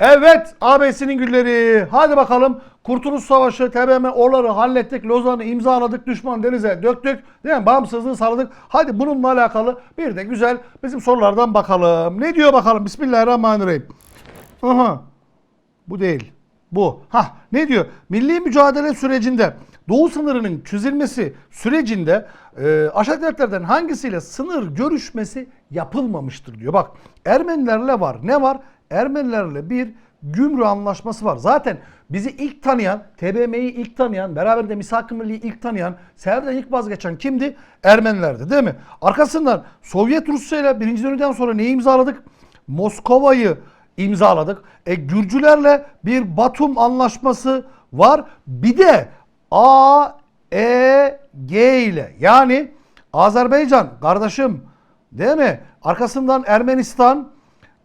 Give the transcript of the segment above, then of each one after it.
Evet AB'sinin gülleri. Hadi bakalım. Kurtuluş Savaşı, TBMM oraları hallettik. Lozan'ı imzaladık. Düşman denize döktük. Değil mi? Bağımsızlığı sağladık. Hadi bununla alakalı bir de güzel bizim sorulardan bakalım. Ne diyor bakalım? Bismillahirrahmanirrahim. Aha. Bu değil. Bu. Ha ne diyor? Milli mücadele sürecinde Doğu sınırının çözülmesi sürecinde e, aşağıdakilerden hangisiyle sınır görüşmesi yapılmamıştır diyor. Bak Ermenilerle var. Ne var? Ermenilerle bir gümrük anlaşması var. Zaten bizi ilk tanıyan, TBMM'yi ilk tanıyan, beraberinde Misak-ı Milli'yi ilk tanıyan, Sevr'den ilk vazgeçen kimdi? Ermenilerdi değil mi? Arkasından Sovyet Rusya ile birinci dönemden sonra neyi imzaladık? Moskova'yı imzaladık. E Gürcülerle bir Batum anlaşması var. Bir de A, E, G ile yani Azerbaycan kardeşim değil mi? Arkasından Ermenistan,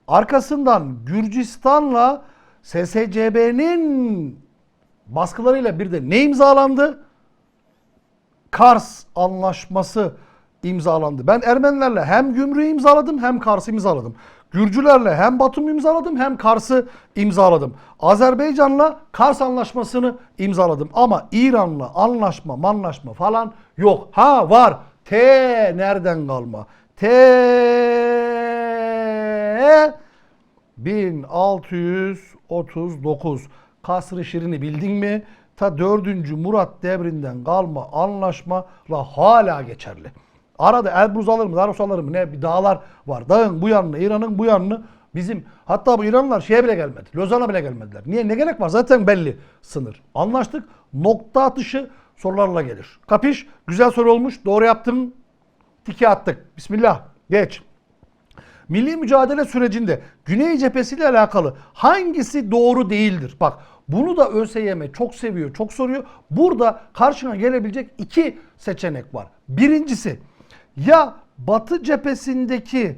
arkasından Gürcistan'la SSCB'nin baskılarıyla bir de ne imzalandı? Kars Anlaşması imzalandı. Ben Ermenilerle hem Gümrük'ü imzaladım hem Kars'ı imzaladım. Gürcülerle hem Batum imzaladım hem Kars'ı imzaladım. Azerbaycan'la Kars Anlaşması'nı imzaladım. Ama İran'la anlaşma, manlaşma falan yok. Ha var. T nereden kalma? T 1639 Kasr-ı Şirin'i bildin mi? Ta 4. Murat devrinden kalma anlaşmayla hala geçerli. Arada Elbruz alır mı, Daros alır mı ne bir dağlar var. Dağın bu yanını, İran'ın bu yanını bizim hatta bu İranlılar şeye bile gelmedi. Lozan'a bile gelmediler. Niye? Ne gerek var? Zaten belli sınır. Anlaştık. Nokta atışı sorularla gelir. Kapış? Güzel soru olmuş. Doğru yaptım. Tiki attık. Bismillah. Geç. Milli mücadele sürecinde Güney Cephesi ile alakalı hangisi doğru değildir? Bak bunu da ÖSYM çok seviyor, çok soruyor. Burada karşına gelebilecek iki seçenek var. Birincisi ya Batı cephesindeki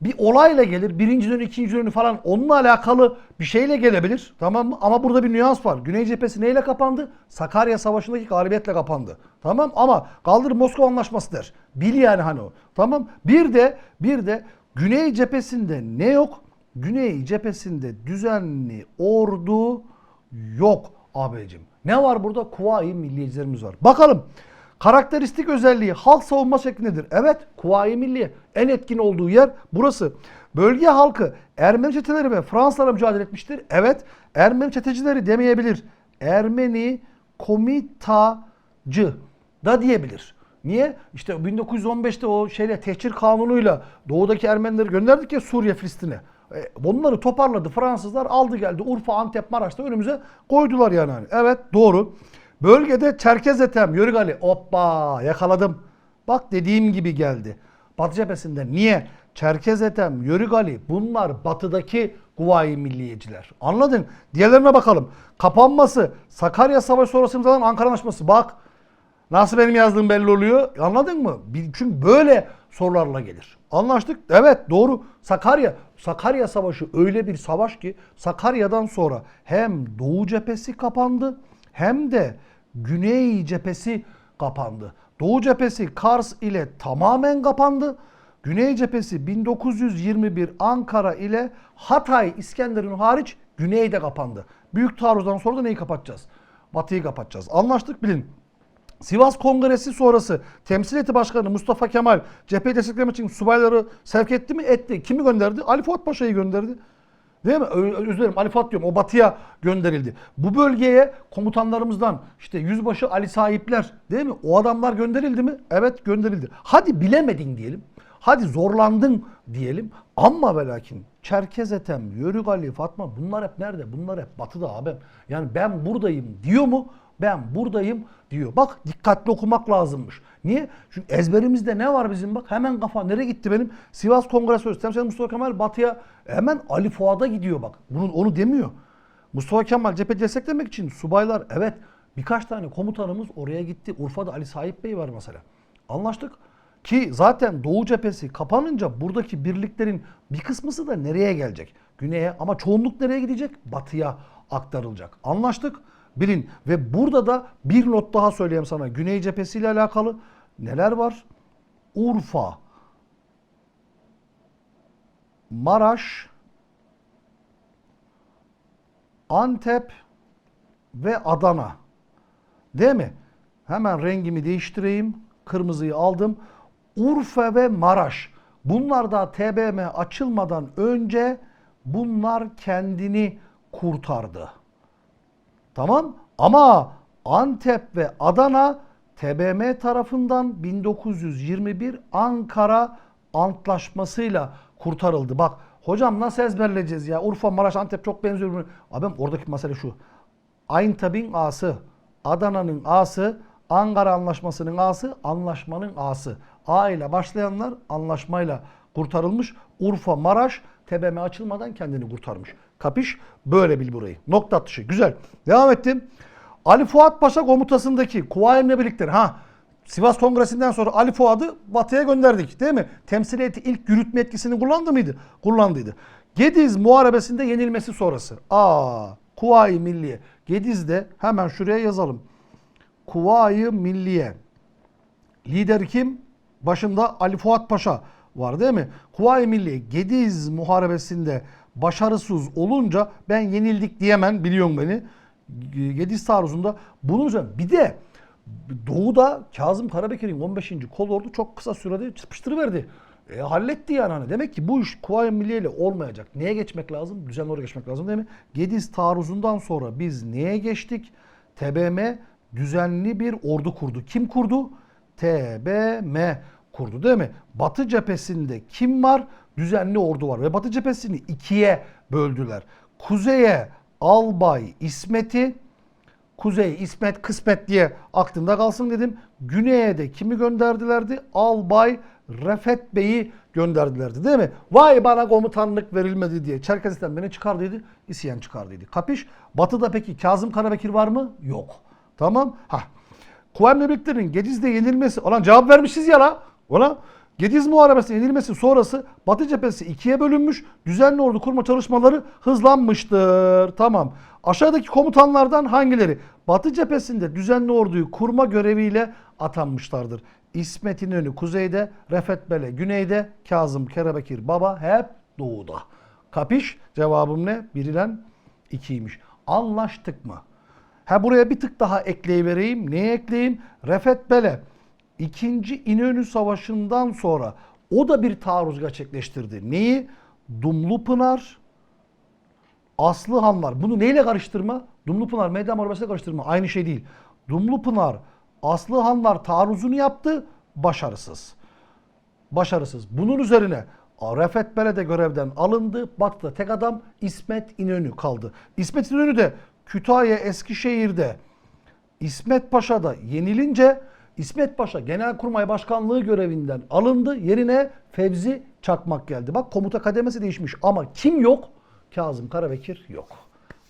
bir olayla gelir. Birinci dönü, ikinci dönü falan onunla alakalı bir şeyle gelebilir. Tamam mı? Ama burada bir nüans var. Güney cephesi neyle kapandı? Sakarya Savaşı'ndaki galibiyetle kapandı. Tamam ama kaldır Moskova Anlaşması der. Bil yani hani o. Tamam. Bir de bir de Güney cephesinde ne yok? Güney cephesinde düzenli ordu yok abicim. Ne var burada? Kuvayi milliyecilerimiz var. Bakalım. Karakteristik özelliği halk savunma şeklindedir. Evet, Kuvayi Milliye en etkin olduğu yer burası. Bölge halkı Ermeni çeteleri ve Fransızlarla mücadele etmiştir. Evet, Ermeni çetecileri demeyebilir. Ermeni komitacı da diyebilir. Niye? İşte 1915'te o şeyle tehcir kanunuyla doğudaki Ermenileri gönderdik ya Suriye, Filistin'e. E, Bunları toparladı Fransızlar aldı geldi Urfa, Antep, Maraş'ta önümüze koydular yani. Evet doğru. Bölgede Çerkez Etem, Yörük Ali. Hoppa yakaladım. Bak dediğim gibi geldi. Batı cephesinde niye? Çerkez Etem, Yörük bunlar batıdaki Kuvayi Milliyeciler. Anladın? Diğerlerine bakalım. Kapanması, Sakarya Savaşı sonrası imzalanan Ankara Anlaşması. Bak Nasıl benim yazdığım belli oluyor. Anladın mı? Çünkü böyle sorularla gelir. Anlaştık. Evet doğru. Sakarya. Sakarya Savaşı öyle bir savaş ki Sakarya'dan sonra hem Doğu cephesi kapandı hem de Güney cephesi kapandı. Doğu cephesi Kars ile tamamen kapandı. Güney cephesi 1921 Ankara ile Hatay İskenderun hariç güneyde kapandı. Büyük taarruzdan sonra da neyi kapatacağız? Batı'yı kapatacağız. Anlaştık bilin. Sivas Kongresi sonrası Temsil Başkanı Mustafa Kemal cepheyi desteklemek için subayları sevk etti mi? Etti. Kimi gönderdi? Ali Fuat Paşa'yı gönderdi. Değil mi? Özür dilerim Ali Fuat diyorum. O batıya gönderildi. Bu bölgeye komutanlarımızdan işte yüzbaşı Ali Sahipler değil mi? O adamlar gönderildi mi? Evet gönderildi. Hadi bilemedin diyelim. Hadi zorlandın diyelim. Ama ve lakin Çerkez Ethem, Yörük Ali, Fatma bunlar hep nerede? Bunlar hep batıda abi. Yani ben buradayım diyor mu? Ben buradayım diyor. Bak dikkatli okumak lazımmış. Niye? Çünkü ezberimizde ne var bizim bak hemen kafa nereye gitti benim? Sivas Kongresi Sözcüsü Temsil Mustafa Kemal batıya hemen Ali Fuad'a gidiyor bak. Bunu, onu demiyor. Mustafa Kemal cephe desteklemek için subaylar evet birkaç tane komutanımız oraya gitti. Urfa'da Ali Sahip Bey var mesela. Anlaştık. Ki zaten Doğu cephesi kapanınca buradaki birliklerin bir kısmısı da nereye gelecek? Güney'e ama çoğunluk nereye gidecek? Batıya aktarılacak. Anlaştık. Bilin ve burada da bir not daha söyleyeyim sana. Güney cephesiyle alakalı neler var? Urfa, Maraş, Antep ve Adana. Değil mi? Hemen rengimi değiştireyim. Kırmızıyı aldım. Urfa ve Maraş. Bunlar da TBM açılmadan önce bunlar kendini kurtardı. Tamam ama Antep ve Adana TBM tarafından 1921 Ankara Antlaşması'yla kurtarıldı. Bak hocam nasıl ezberleyeceğiz ya? Urfa, Maraş, Antep çok benziyor. Abim oradaki mesele şu. Ayntab'in A'sı, Adana'nın A'sı, Ankara Anlaşması'nın A'sı, anlaşmanın A'sı. A ile başlayanlar anlaşmayla kurtarılmış. Urfa, Maraş TBM açılmadan kendini kurtarmış. Kapış? Böyle bil burayı. Nokta atışı. Güzel. Devam ettim. Ali Fuat Paşa komutasındaki Kuvayi birlikleri. Ha Sivas Kongresi'nden sonra Ali Fuad'ı batıya gönderdik değil mi? Temsiliyeti ilk yürütme etkisini kullandı mıydı? Kullandıydı. Gediz Muharebesi'nde yenilmesi sonrası. Aa, Kuvayi Milliye. Gediz'de hemen şuraya yazalım. Kuvayi Milliye. Lider kim? Başında Ali Fuat Paşa var değil mi? Kuvayi Milliye Gediz Muharebesi'nde başarısız olunca ben yenildik diyemem biliyorsun beni. Gediz taarruzunda üzerine bir de Doğu'da Kazım Karabekir'in 15. kolordu çok kısa sürede sıkıştırıverdi. E, halletti yani hani. Demek ki bu iş Kuvayi Milliye ile olmayacak. Neye geçmek lazım? Düzenli oraya geçmek lazım değil mi? Gediz taarruzundan sonra biz neye geçtik? TBM düzenli bir ordu kurdu. Kim kurdu? TBM kurdu değil mi? Batı cephesinde kim var? Düzenli ordu var. Ve Batı cephesini ikiye böldüler. Kuzeye Albay İsmet'i, Kuzey İsmet Kısmet diye aklımda kalsın dedim. Güney'e de kimi gönderdilerdi? Albay Refet Bey'i gönderdilerdi değil mi? Vay bana komutanlık verilmedi diye. Çerkezistan beni çıkardıydı, isyan çıkardıydı. Kapış? Batı'da peki Kazım Karabekir var mı? Yok. Tamam. Ha. Kuvayyi Birliklerinin Gediz'de yenilmesi. Ulan cevap vermişiz ya la. Ulan Gediz Muharebesi'nin yenilmesi sonrası Batı cephesi ikiye bölünmüş. Düzenli ordu kurma çalışmaları hızlanmıştır. Tamam. Aşağıdaki komutanlardan hangileri Batı cephesinde düzenli orduyu kurma göreviyle atanmışlardır? İsmet İnönü kuzeyde, Refet Bele güneyde, Kazım Kerebekir Baba hep doğuda. Kapış? Cevabım ne? Birilen ikiymiş. Anlaştık mı? Ha buraya bir tık daha ekleyivereyim. Neye ekleyeyim? Refet Bele İkinci İnönü Savaşı'ndan sonra o da bir taarruz gerçekleştirdi. Neyi? Dumlupınar, Aslıhanlar. Bunu neyle karıştırma? Dumlupınar Meydan Muharebesi'yle karıştırma. Aynı şey değil. Dumlupınar, Aslıhanlar taarruzunu yaptı. Başarısız. Başarısız. Bunun üzerine Refet Bele de görevden alındı. Batı'da tek adam İsmet İnönü kaldı. İsmet İnönü de Kütahya Eskişehir'de İsmet Paşa'da yenilince İsmet Paşa Genelkurmay Başkanlığı görevinden alındı. Yerine Fevzi Çakmak geldi. Bak komuta kademesi değişmiş ama kim yok? Kazım Karabekir yok.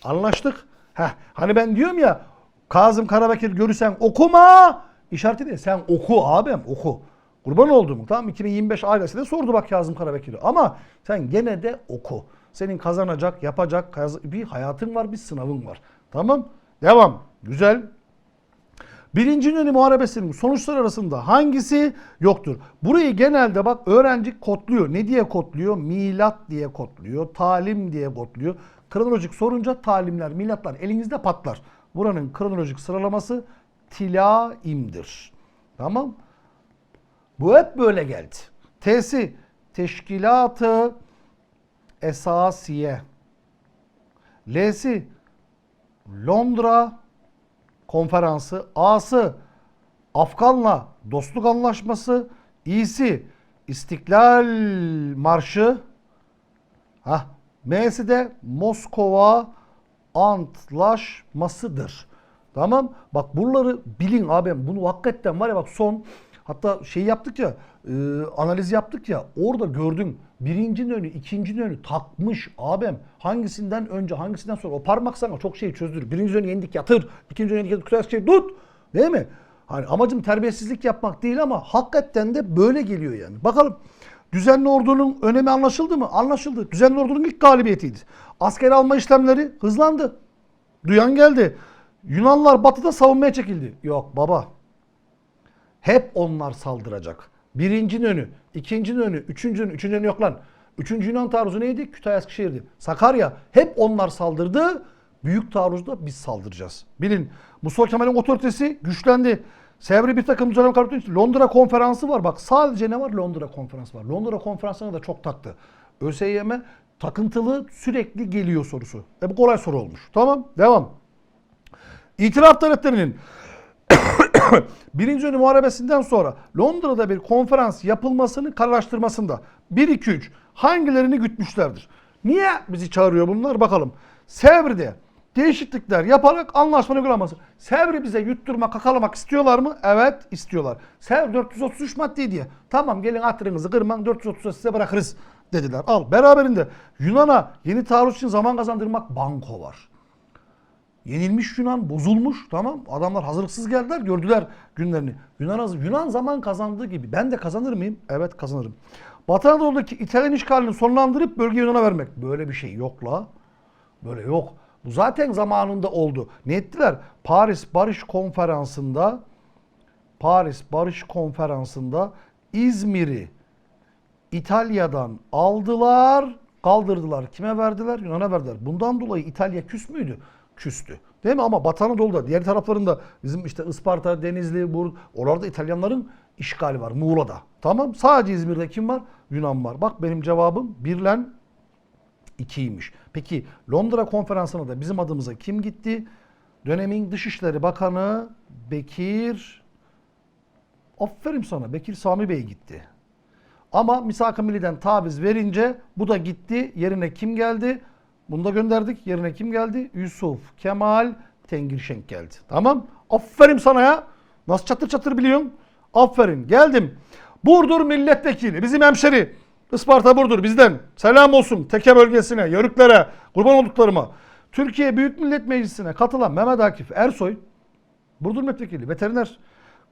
Anlaştık. Heh, hani ben diyorum ya Kazım Karabekir görürsen okuma işareti değil. Sen oku abim oku. Kurban oldum. Tamam 2025 ailesine sordu bak Kazım Karabekir'i. Ama sen gene de oku. Senin kazanacak, yapacak bir hayatın var, bir sınavın var. Tamam? Devam. Güzel. Birinci İnönü Muharebesi'nin sonuçlar arasında hangisi yoktur? Burayı genelde bak öğrenci kodluyor. Ne diye kodluyor? Milat diye kodluyor. Talim diye kodluyor. Kronolojik sorunca talimler, milatlar elinizde patlar. Buranın kronolojik sıralaması tilaimdir. Tamam? Bu hep böyle geldi. T'si teşkilatı esasiye. L'si Londra konferansı. A'sı Afgan'la dostluk anlaşması. İ'si İstiklal Marşı. Hah. M'si de Moskova Antlaşmasıdır. Tamam. Bak buraları bilin abim. Bunu hakikaten var ya bak son hatta şey yaptık ya e, analiz yaptık ya orada gördüm. Birinci önü, ikinci önü takmış abim. Hangisinden önce, hangisinden sonra o parmak sana çok şey çözdürür. Birinci önü yendik yatır, ikinci önü yendik yatır, kıyas şey tut. Değil mi? Hani amacım terbiyesizlik yapmak değil ama hakikaten de böyle geliyor yani. Bakalım düzenli ordunun önemi anlaşıldı mı? Anlaşıldı. Düzenli ordunun ilk galibiyetiydi. Asker alma işlemleri hızlandı. Duyan geldi. Yunanlar batıda savunmaya çekildi. Yok baba. Hep onlar saldıracak. Birincinin önü, ikincinin önü, üçüncünün, üçüncünün önü yok lan. Üçüncü Yunan taarruzu neydi? Kütahya Eskişehir'di. Sakarya hep onlar saldırdı. Büyük taarruzda biz saldıracağız. Bilin Mustafa Kemal'in otoritesi güçlendi. Sevri bir takım kabul etti. Londra konferansı var. Bak sadece ne var? Londra konferansı var. Londra konferansına da çok taktı. ÖSYM takıntılı sürekli geliyor sorusu. E bu kolay soru olmuş. Tamam devam. İtiraf devletlerinin Birinci Dünya Muharebesi'nden sonra Londra'da bir konferans yapılmasını kararlaştırmasında 1-2-3 hangilerini gütmüşlerdir? Niye bizi çağırıyor bunlar bakalım. Sevri'de değişiklikler yaparak anlaşma uygulaması. Sevri bize yutturma, kakalamak istiyorlar mı? Evet istiyorlar. Sev 433 madde diye. Tamam gelin hatırınızı kırman 430'a size bırakırız dediler. Al beraberinde Yunan'a yeni taarruz için zaman kazandırmak banko var. Yenilmiş Yunan bozulmuş tamam. Adamlar hazırlıksız geldiler gördüler günlerini. Yunan, Yunan zaman kazandığı gibi ben de kazanır mıyım? Evet kazanırım. Batı Anadolu'daki İtalyan işgalini sonlandırıp bölgeyi Yunan'a vermek. Böyle bir şey yok la. Böyle yok. Bu zaten zamanında oldu. Ne ettiler? Paris Barış Konferansı'nda Paris Barış Konferansı'nda İzmir'i İtalya'dan aldılar, kaldırdılar. Kime verdiler? Yunan'a verdiler. Bundan dolayı İtalya küs müydü? Küstü. Değil mi? Ama Batı Anadolu'da, diğer taraflarında bizim işte Isparta, Denizli, Bur, oralarda İtalyanların işgali var. Muğla'da. Tamam. Sadece İzmir'de kim var? Yunan var. Bak benim cevabım birlen 2'ymiş. Peki Londra konferansına da bizim adımıza kim gitti? Dönemin Dışişleri Bakanı Bekir Aferin sana Bekir Sami Bey gitti. Ama misak-ı milliden taviz verince bu da gitti. Yerine kim geldi? Bunu da gönderdik. Yerine kim geldi? Yusuf Kemal Tengirşenk geldi. Tamam. Aferin sana ya. Nasıl çatır çatır biliyorsun? Aferin. Geldim. Burdur milletvekili. Bizim hemşeri. Isparta Burdur bizden. Selam olsun Teke bölgesine, Yörüklere, kurban olduklarıma. Türkiye Büyük Millet Meclisi'ne katılan Mehmet Akif Ersoy, Burdur milletvekili, veteriner.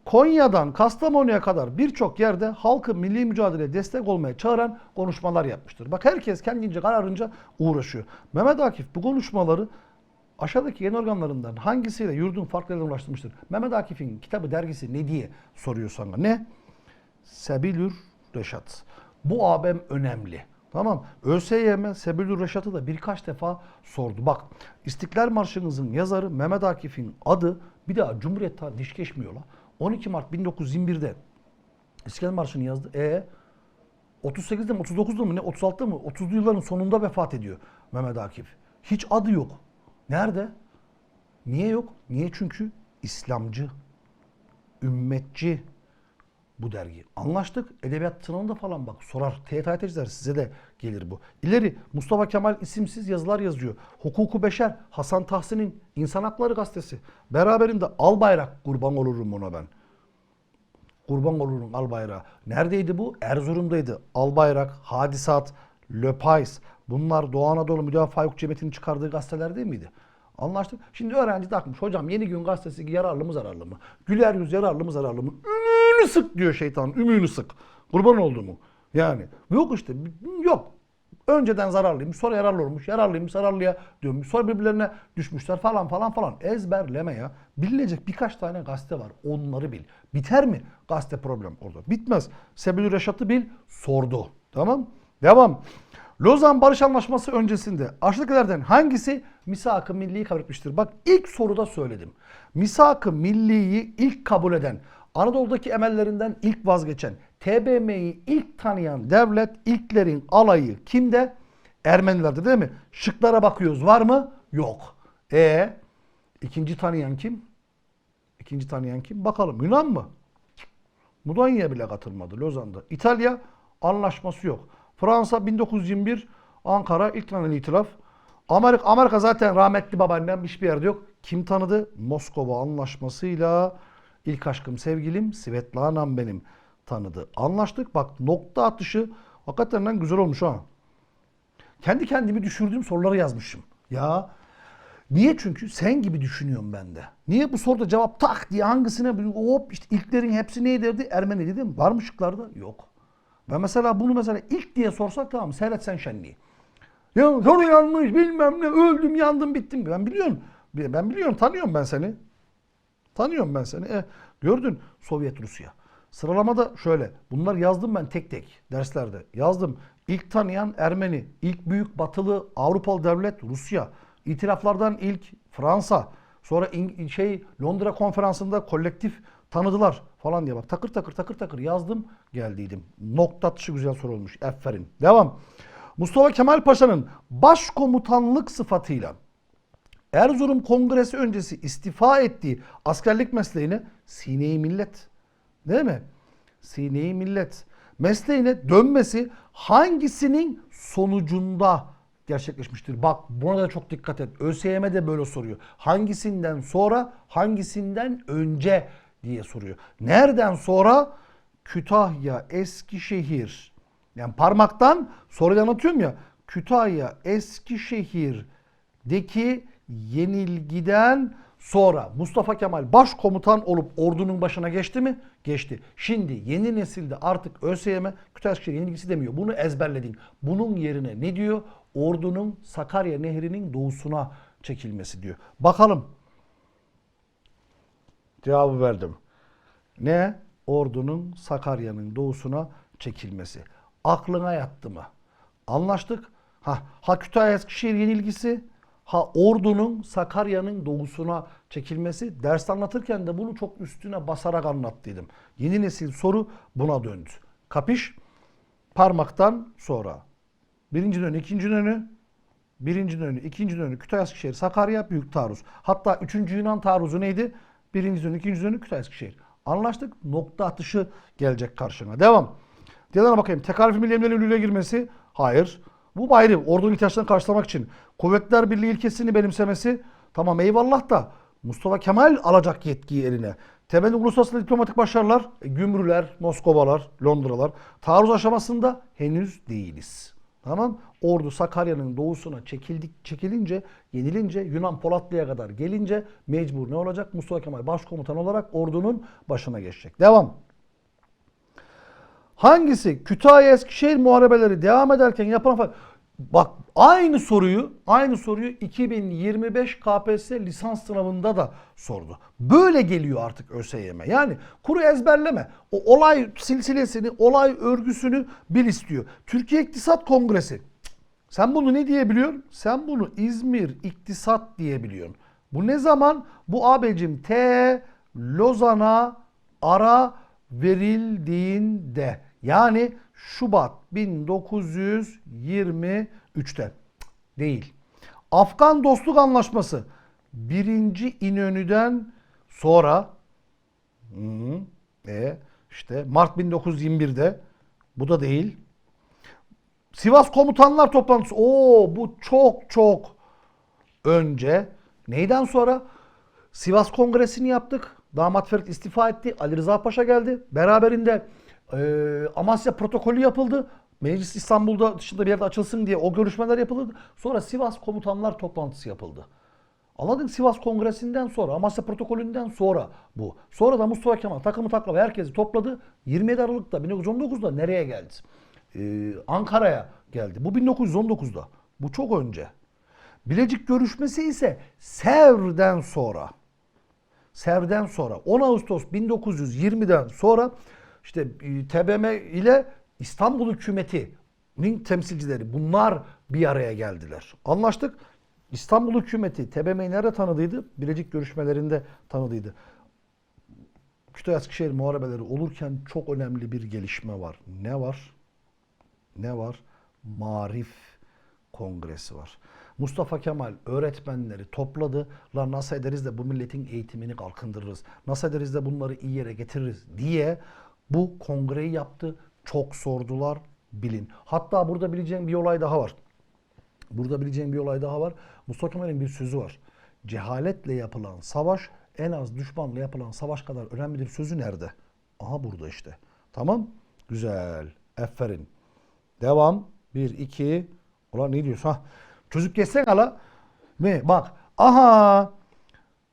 Konya'dan Kastamonu'ya kadar birçok yerde halkı milli mücadeleye destek olmaya çağıran konuşmalar yapmıştır. Bak herkes kendince kararınca uğraşıyor. Mehmet Akif bu konuşmaları aşağıdaki yayın organlarından hangisiyle yurdun farklı yerlerine ulaştırmıştır? Mehmet Akif'in kitabı dergisi ne diye soruyor sana. Ne? Sebilür Reşat. Bu abim önemli. Tamam. ÖSYM Sebilür Reşat'ı da birkaç defa sordu. Bak İstiklal Marşı'nızın yazarı Mehmet Akif'in adı bir daha Cumhuriyet tarihi diş geçmiyor la. 12 Mart 1921'de İstiklal Marşı'nı yazdı. E 38'de mi 39'da mı ne 36'da mı 30'lu yılların sonunda vefat ediyor Mehmet Akif. Hiç adı yok. Nerede? Niye yok? Niye? Çünkü İslamcı, ümmetçi bu dergi. Anlaştık. Edebiyat sınavında falan bak sorar. TYT tezler size de gelir bu. İleri Mustafa Kemal isimsiz yazılar yazıyor. Hukuku Beşer, Hasan Tahsin'in İnsan Hakları Gazetesi. Beraberinde Albayrak kurban olurum ona ben. Kurban olurum Albayrak. Neredeydi bu? Erzurum'daydı. Albayrak, Hadisat, Löpays. Bunlar Doğu Anadolu Müdafaa Hukuk Cemiyeti'nin çıkardığı gazeteler değil miydi? Anlaştık. Şimdi öğrenci takmış. Hocam Yeni Gün Gazetesi yararlı mı zararlı mı? Güler Yüz yararlı mı zararlı mı? Ümüğünü sık diyor şeytan. Ümüğünü sık. Kurban oldu mu? Yani. Yok işte. Yok. Önceden zararlıymış, sonra yararlı olmuş, yararlıymış, zararlıya dönmüş, sonra birbirlerine düşmüşler falan falan falan. Ezberleme ya. Bilinecek birkaç tane gazete var. Onları bil. Biter mi gazete problem orada? Bitmez. Sebil Reşat'ı bil, sordu. Tamam? Devam. Lozan Barış Anlaşması öncesinde aşağıdakilerden hangisi misak-ı milliyi kabul etmiştir? Bak ilk soruda söyledim. Misak-ı milliyi ilk kabul eden, Anadolu'daki emellerinden ilk vazgeçen, TBMM'yi ilk tanıyan devlet, ilklerin alayı kimde? Ermenilerdi değil mi? Şıklara bakıyoruz. Var mı? Yok. E ikinci tanıyan kim? İkinci tanıyan kim? Bakalım. Yunan mı? Mudanya bile katılmadı Lozan'da. İtalya anlaşması yok. Fransa 1921 Ankara ilk tanınan itiraf. Amerika, Amerika zaten rahmetli babaannem hiçbir yerde yok. Kim tanıdı? Moskova anlaşmasıyla ilk aşkım sevgilim Svetlana'm benim tanıdı. Anlaştık. Bak nokta atışı hakikaten güzel olmuş ha. Kendi kendimi düşürdüğüm soruları yazmışım. Ya Niye? Çünkü sen gibi düşünüyorum ben de. Niye bu soruda cevap tak diye hangisine hop işte ilklerin hepsi neydi? Ermeni dedim. Var mı şıklarda? Yok. Ben mesela bunu mesela ilk diye sorsak tamam seyret sen şenliği. Ya soru yanlış bilmem ne öldüm yandım bittim. Ben biliyorum. Ben biliyorum tanıyorum ben seni. Tanıyorum ben seni. E, gördün Sovyet Rusya. Sıralamada şöyle. Bunlar yazdım ben tek tek derslerde. Yazdım. İlk tanıyan Ermeni, ilk büyük batılı Avrupalı devlet Rusya, İtiraflardan ilk Fransa, sonra şey Londra konferansında kolektif tanıdılar falan diye bak takır takır takır takır yazdım geldiydim. Nokta atışı güzel soru olmuş. Aferin. Devam. Mustafa Kemal Paşa'nın başkomutanlık sıfatıyla Erzurum Kongresi öncesi istifa ettiği askerlik mesleğine Sine-i Millet. Değil mi? Sine-i Millet. Mesleğine dönmesi hangisinin sonucunda gerçekleşmiştir? Bak buna da çok dikkat et. ÖSYM de böyle soruyor. Hangisinden sonra, hangisinden önce diye soruyor. Nereden sonra? Kütahya, Eskişehir. Yani parmaktan soruyu anlatıyorum ya. Kütahya, Eskişehir'deki yenilgiden sonra Mustafa Kemal başkomutan olup ordunun başına geçti mi? Geçti. Şimdi yeni nesilde artık ÖSYM Kütahya Eskişehir yenilgisi demiyor. Bunu ezberledin. Bunun yerine ne diyor? Ordunun Sakarya Nehri'nin doğusuna çekilmesi diyor. Bakalım. Cevabı verdim. Ne? Ordunun Sakarya'nın doğusuna çekilmesi. Aklına yattı mı? Anlaştık. Ha, ha Kütahya Eskişehir yenilgisi, ha Ordu'nun Sakarya'nın doğusuna çekilmesi. Ders anlatırken de bunu çok üstüne basarak anlattıydım. Yeni nesil soru buna döndü. Kapış? Parmaktan sonra. Birinci dönü, ikinci dönü, birinci dönü, ikinci dönü, Kütahya Eskişehir, Sakarya, Büyük Taarruz. Hatta üçüncü Yunan taarruzu neydi? Birinci dönü, ikinci dönü, Kütahya Eskişehir. Anlaştık. Nokta atışı gelecek karşına. Devam. Diğerine bakayım. Tekalifi milli emniyetine yürürlüğe girmesi. Hayır. Bu ayrı. Ordunun ihtiyaçlarını karşılamak için. Kuvvetler Birliği ilkesini benimsemesi. Tamam eyvallah da Mustafa Kemal alacak yetkiyi eline. Temel uluslararası diplomatik başarılar, e, Gümrüler, Moskovalar, Londralar. Taarruz aşamasında henüz değiliz. Tamam. Ordu Sakarya'nın doğusuna çekildik, çekilince, yenilince, Yunan Polatlı'ya kadar gelince mecbur ne olacak? Mustafa Kemal başkomutan olarak ordunun başına geçecek. Devam. Hangisi Kütahya Eskişehir muharebeleri devam ederken yapılan Bak aynı soruyu aynı soruyu 2025 KPSS lisans sınavında da sordu. Böyle geliyor artık ÖSYM. Yani kuru ezberleme. O olay silsilesini, olay örgüsünü bil istiyor. Türkiye İktisat Kongresi. Sen bunu ne diyebiliyorsun? Sen bunu İzmir İktisat diyebiliyorsun. Bu ne zaman? Bu abicim T Lozan'a ara verildiğinde yani Şubat 1923'te değil. Afgan Dostluk Anlaşması birinci İnönü'den sonra e, işte Mart 1921'de bu da değil. Sivas Komutanlar Toplantısı. Oo bu çok çok önce. Neyden sonra? Sivas Kongresi'ni yaptık. Damat Ferit istifa etti. Ali Rıza Paşa geldi. Beraberinde e, Amasya protokolü yapıldı. Meclis İstanbul'da dışında bir yerde açılsın diye o görüşmeler yapıldı. Sonra Sivas Komutanlar Toplantısı yapıldı. Anladın Sivas Kongresi'nden sonra, Amasya Protokolü'nden sonra bu. Sonra da Mustafa Kemal takımı takladı, herkesi topladı. 27 Aralık'ta 1919'da nereye geldi? Ee, Ankara'ya geldi. Bu 1919'da. Bu çok önce. Bilecik görüşmesi ise Sevr'den sonra. Sevr'den sonra 10 Ağustos 1920'den sonra işte e, TBM ile İstanbul hükümetinin temsilcileri bunlar bir araya geldiler. Anlaştık. İstanbul hükümeti TBM'yi nerede tanıdıydı? Bilecik görüşmelerinde tanıdıydı. Kütahya Eskişehir muharebeleri olurken çok önemli bir gelişme var. Ne var? Ne var? Marif Kongresi var. Mustafa Kemal öğretmenleri topladı. Lan nasıl ederiz de bu milletin eğitimini kalkındırırız. Nasıl ederiz de bunları iyi yere getiririz diye bu kongreyi yaptı. Çok sordular bilin. Hatta burada bileceğim bir olay daha var. Burada bileceğim bir olay daha var. Mustafa Kemal'in bir sözü var. Cehaletle yapılan savaş en az düşmanla yapılan savaş kadar önemlidir sözü nerede? Aha burada işte. Tamam? Güzel. Aferin. Devam. Bir, iki. Ulan ne diyorsun? Ha. Çocuk geçsene hala. Ne? Bak. Aha.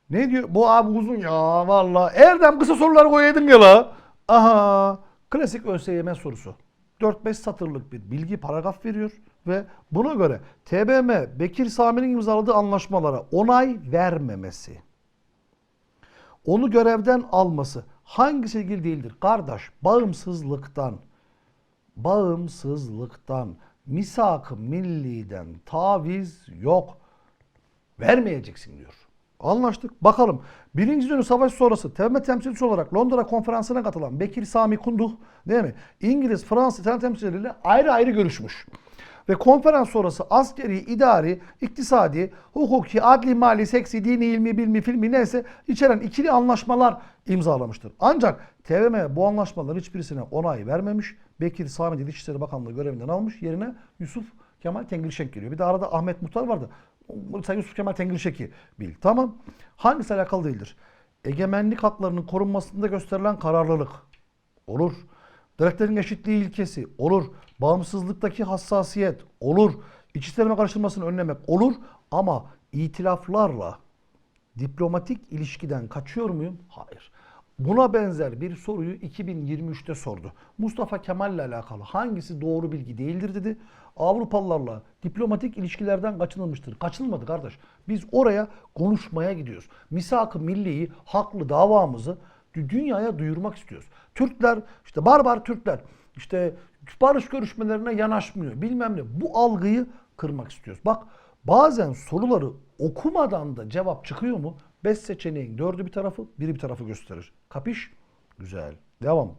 Ne diyor? Bu abi uzun ya valla. Erdem kısa soruları koyaydın ya la. Aha. Klasik ÖSYM sorusu. 4-5 satırlık bir bilgi paragraf veriyor ve buna göre TBM Bekir Sami'nin imzaladığı anlaşmalara onay vermemesi, onu görevden alması hangisi ilgili değildir? Kardeş bağımsızlıktan, bağımsızlıktan, misak-ı milliden taviz yok. Vermeyeceksin diyor. Anlaştık. Bakalım. Birinci Dünya Savaşı sonrası TBMM temsilcisi olarak Londra konferansına katılan Bekir Sami Kunduh değil mi? İngiliz, Fransız TBMM temsilcileriyle ayrı ayrı görüşmüş. Ve konferans sonrası askeri, idari, iktisadi, hukuki, adli, mali, seksi, dini, ilmi, bilmi, filmi neyse içeren ikili anlaşmalar imzalamıştır. Ancak TBMM bu anlaşmaların hiçbirisine onay vermemiş. Bekir Sami Dışişleri Bakanlığı görevinden almış. Yerine Yusuf Kemal Tengirşek geliyor. Bir de arada Ahmet Muhtar vardı. Sen Yusuf Kemal Tengirşek'i bil. Tamam. Hangisi alakalı değildir? Egemenlik haklarının korunmasında gösterilen kararlılık. Olur. Direklerin eşitliği ilkesi olur. Bağımsızlıktaki hassasiyet olur. İç işlerime karıştırmasını önlemek olur. Ama itilaflarla diplomatik ilişkiden kaçıyor muyum? Hayır. Buna benzer bir soruyu 2023'te sordu. Mustafa Kemal ile alakalı hangisi doğru bilgi değildir dedi. Avrupalılarla diplomatik ilişkilerden kaçınılmıştır. Kaçınılmadı kardeş. Biz oraya konuşmaya gidiyoruz. Misak-ı milliyi, haklı davamızı dü- dünyaya duyurmak istiyoruz. Türkler, işte barbar Türkler, işte barış görüşmelerine yanaşmıyor. Bilmem ne. Bu algıyı kırmak istiyoruz. Bak bazen soruları okumadan da cevap çıkıyor mu? Beş seçeneğin dördü bir tarafı, biri bir tarafı gösterir. Kapış? Güzel. Devam.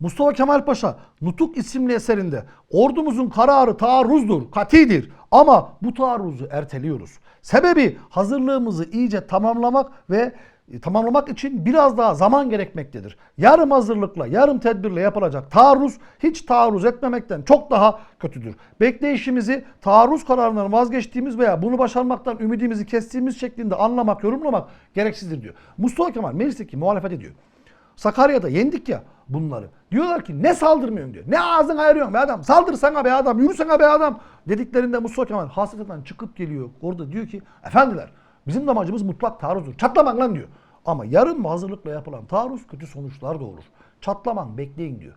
Mustafa Kemal Paşa Nutuk isimli eserinde ordumuzun kararı taarruzdur, katidir ama bu taarruzu erteliyoruz. Sebebi hazırlığımızı iyice tamamlamak ve tamamlamak için biraz daha zaman gerekmektedir. Yarım hazırlıkla, yarım tedbirle yapılacak taarruz hiç taarruz etmemekten çok daha kötüdür. Bekleyişimizi taarruz kararından vazgeçtiğimiz veya bunu başarmaktan ümidimizi kestiğimiz şeklinde anlamak, yorumlamak gereksizdir diyor. Mustafa Kemal meclisteki muhalefet ediyor. Sakarya'da yendik ya bunları. Diyorlar ki ne saldırmıyorsun diyor. Ne ağzını ayırıyorsun be adam. Saldırsana be adam. Yürüsene be adam. Dediklerinde Mustafa Kemal hasreten çıkıp geliyor. Orada diyor ki efendiler bizim de amacımız mutlak taarruzdur. Çatlamak lan diyor. Ama yarın mı hazırlıkla yapılan taarruz kötü sonuçlar doğurur. Çatlaman bekleyin diyor.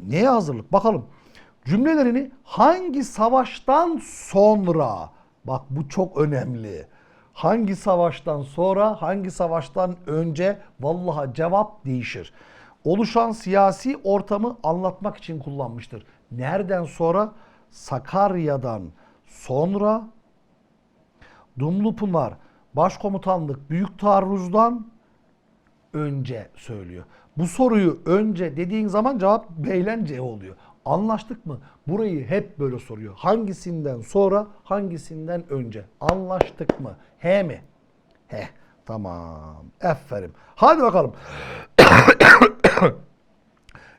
Neye hazırlık? Bakalım. Cümlelerini hangi savaştan sonra bak bu çok önemli. Hangi savaştan sonra, hangi savaştan önce vallaha cevap değişir. Oluşan siyasi ortamı anlatmak için kullanmıştır. Nereden sonra? Sakarya'dan sonra Dumlupınar Başkomutanlık Büyük Taarruz'dan önce söylüyor. Bu soruyu önce dediğin zaman cevap beylence oluyor. Anlaştık mı? Burayı hep böyle soruyor. Hangisinden sonra, hangisinden önce? Anlaştık mı? He mi? He. Tamam. Aferin. Hadi bakalım.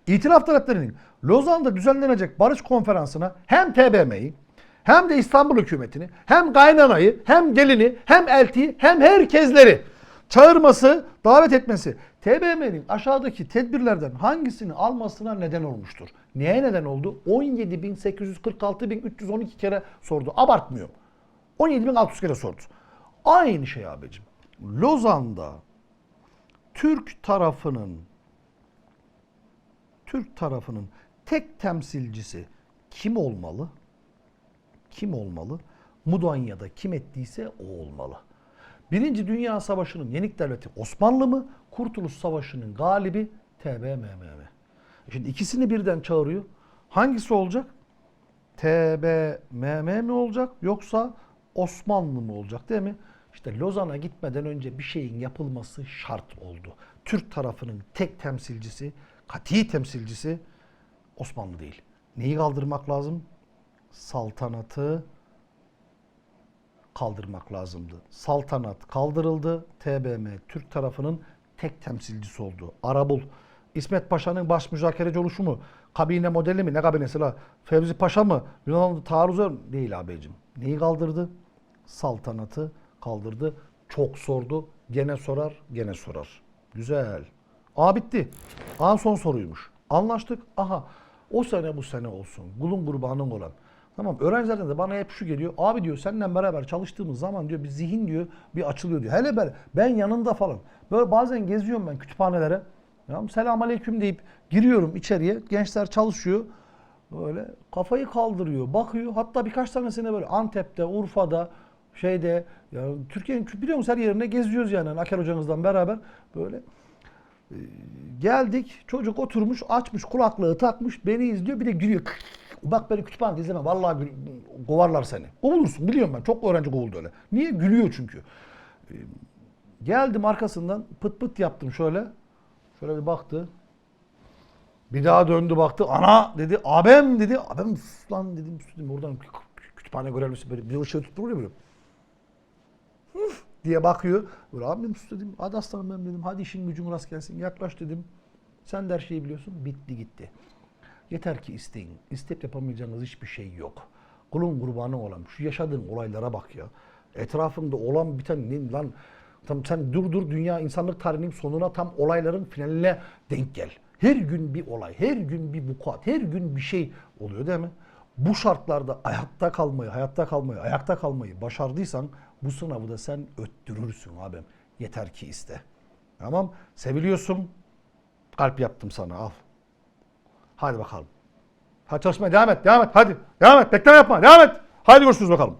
İtilaf taraflarının Lozan'da düzenlenecek barış konferansına hem TBMM'yi hem de İstanbul hükümetini hem kaynanayı hem gelini hem eltiyi hem herkesleri çağırması, davet etmesi TBMM'nin aşağıdaki tedbirlerden hangisini almasına neden olmuştur. Neye neden oldu? 17.846.312 kere sordu. Abartmıyor. 17.600 kere sordu. Aynı şey abicim. Lozan'da Türk tarafının Türk tarafının tek temsilcisi kim olmalı? Kim olmalı? Mudanya'da kim ettiyse o olmalı. Birinci Dünya Savaşı'nın yenik devleti Osmanlı mı? Kurtuluş Savaşı'nın galibi TBMM? Şimdi ikisini birden çağırıyor. Hangisi olacak? TBMM mi olacak yoksa Osmanlı mı olacak değil mi? İşte Lozan'a gitmeden önce bir şeyin yapılması şart oldu. Türk tarafının tek temsilcisi, kati temsilcisi Osmanlı değil. Neyi kaldırmak lazım? Saltanatı kaldırmak lazımdı. Saltanat kaldırıldı. TBM Türk tarafının tek temsilcisi oldu. Arabul. İsmet Paşa'nın baş müzakereci oluşumu kabine modeli mi? Ne kabinesi la? Fevzi Paşa mı? Yunanlı taarruzu değil abicim. Neyi kaldırdı? Saltanatı kaldırdı. Çok sordu. Gene sorar, gene sorar. Güzel. Aa bitti. Aa son soruymuş. Anlaştık. Aha o sene bu sene olsun. Kulun kurbanın olan. Tamam öğrencilerden de bana hep şu geliyor. Abi diyor seninle beraber çalıştığımız zaman diyor bir zihin diyor bir açılıyor diyor. Hele ben, ben yanında falan. Böyle bazen geziyorum ben kütüphanelere. Ya, selam aleyküm deyip giriyorum içeriye. Gençler çalışıyor. Böyle kafayı kaldırıyor, bakıyor. Hatta birkaç tanesine böyle Antep'te, Urfa'da, şeyde ya Türkiye'nin biliyor musun her yerine geziyoruz yani Aker hocamızdan beraber böyle. Geldik çocuk oturmuş açmış kulaklığı takmış beni izliyor bir de gülüyor. Bak beni kütüphanede izleme. Vallahi kovarlar seni. Kovulursun biliyorum ben. Çok öğrenci kovuldu öyle. Niye? Gülüyor çünkü. Ee, Geldim arkasından pıt pıt yaptım şöyle. Şöyle bir baktı. Bir daha döndü baktı. Ana dedi. Abim dedi. Abim sus lan dedim. dedim. Oradan kü- kütüphane görevlisi böyle bir ışığı tuttu böyle. Diye bakıyor. Böyle abim sus dedim. Hadi aslanım benim dedim. Hadi işin gücün rast gelsin. Yaklaş dedim. Sen de her şeyi biliyorsun. Bitti gitti. Yeter ki isteyin. İsteyip yapamayacağınız hiçbir şey yok. Kulun kurbanı olan şu yaşadığın olaylara bak ya. Etrafında olan biten ne lan tam sen dur dur dünya insanlık tarihinin sonuna tam olayların finaline denk gel. Her gün bir olay, her gün bir vukuat, her gün bir şey oluyor değil mi? Bu şartlarda hayatta kalmayı, hayatta kalmayı, ayakta kalmayı başardıysan bu sınavı da sen öttürürsün abim. Yeter ki iste. Tamam? Seviliyorsun. Kalp yaptım sana al. Hadi bakalım. Hadi çalışmaya devam et, devam et. Hadi. Devam et. Bekleme yapma. Devam et. Hadi görüşürüz bakalım.